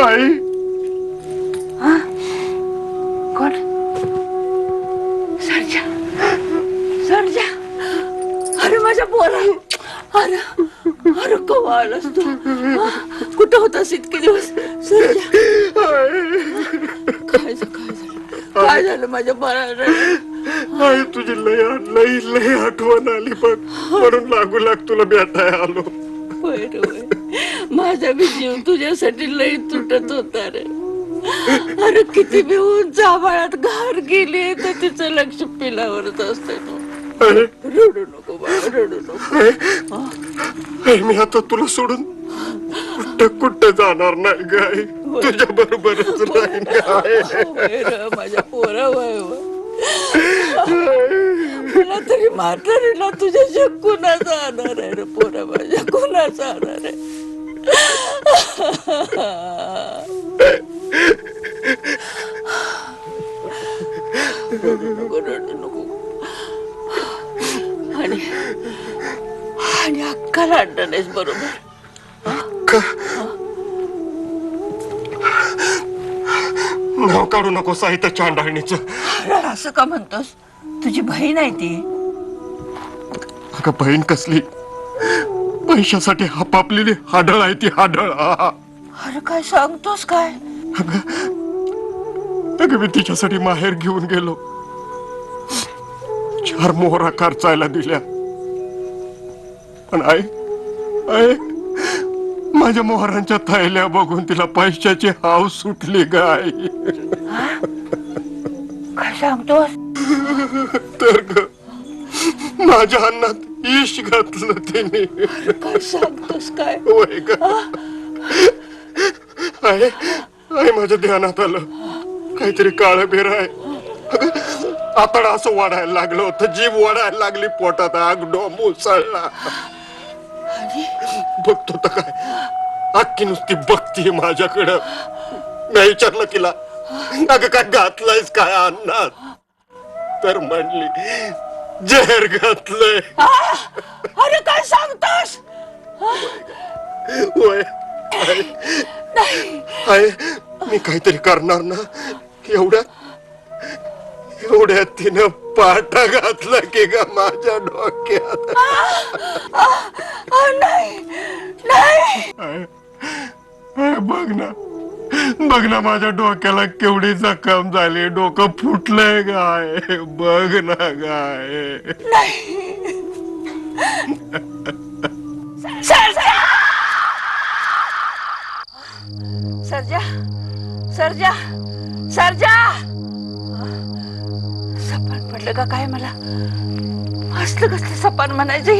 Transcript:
आई. कोण? सरजा. सरजा. अरे माझ्या पोरा. अरे अरे कवा आलास तू? हा? कुठं होतास इतके दिवस? सरजा. काय झालं? काय झालं? काय झालं माझ्या पोराला? आई तुझी लय लय लय आठवण आली बघ म्हणून लागू लाग तुला भेटाय आलो. होय रे होय. माझा बी जीव तुझ्यासाठी लई तुटत होता रे. अरे किती बी उंच आभाळात घार गेली तर तिचं लक्ष पिलावरच असतंय तू. आई, रडू नको बाबा रडू नको. आई, मी आता तुला सोडून कुठं कुठं जाणार नाही गाय. तुझ्या बरोबरच राहीन गाय होय रे, माझ्या पोरा वय मला तरी म्हातारीला तुझ्या जग कुणाचा आणार आहे रे पोरा माझ्या कुणाचा आणार आहे? नको रडू नको आणि आणि अक्काला आणणार नाहीस बरोबर. नाव काढू नको साहित्य चांडाळणीचं. अरे, असं का म्हणतोस? तुझी बहीण आहे ती. अगं बहीण कसली? पैशासाठी हापापलेली हाडळ आहे ती हाडळ. अरे काय सांगतोस काय? अगं मी तिच्यासाठी माहेर घेऊन गेलो. चार मोहरा खर्चायला दिल्या. पण आई आई माझ्या मोहरांच्या थैल्या बघून तिला पैशाची हाव सुटली गाय काय सांगतोस? तर ग माझ्या अन्नात इश घातलं तिने काय सांगतोस काय? वय ग आहे आहे माझ्या ध्यानात आलं. काहीतरी काळ बेर आहे. आतडा असं वाढायला लागलं होतं. जीव वाढायला लागली पोटात. आग डोम उसळला. बघतो तर काय? अख्खी नुसती बघतीये माझ्याकडं. मी विचारलं तिला अगं काय घातलंयस काय अन्नात? तर म्हणली जहर घातलंय. अरे काय सांगतोस? होय आहे. आहे मी काहीतरी करणार ना? एवढ्यात एवढ्यात तिनं पाटा घातला की ग माझ्या डोक्यात. नाही नाही. आहे. आहे, बघ ना. बघ ना माझ्या डोक्याला केवढी जखम झाली. डोकं फुटलंय गाय. बघ ना गाय. सरजा! सरजा! सरजा! सपान पडलं का काय मला? असलं कसलं सपान म्हणायचं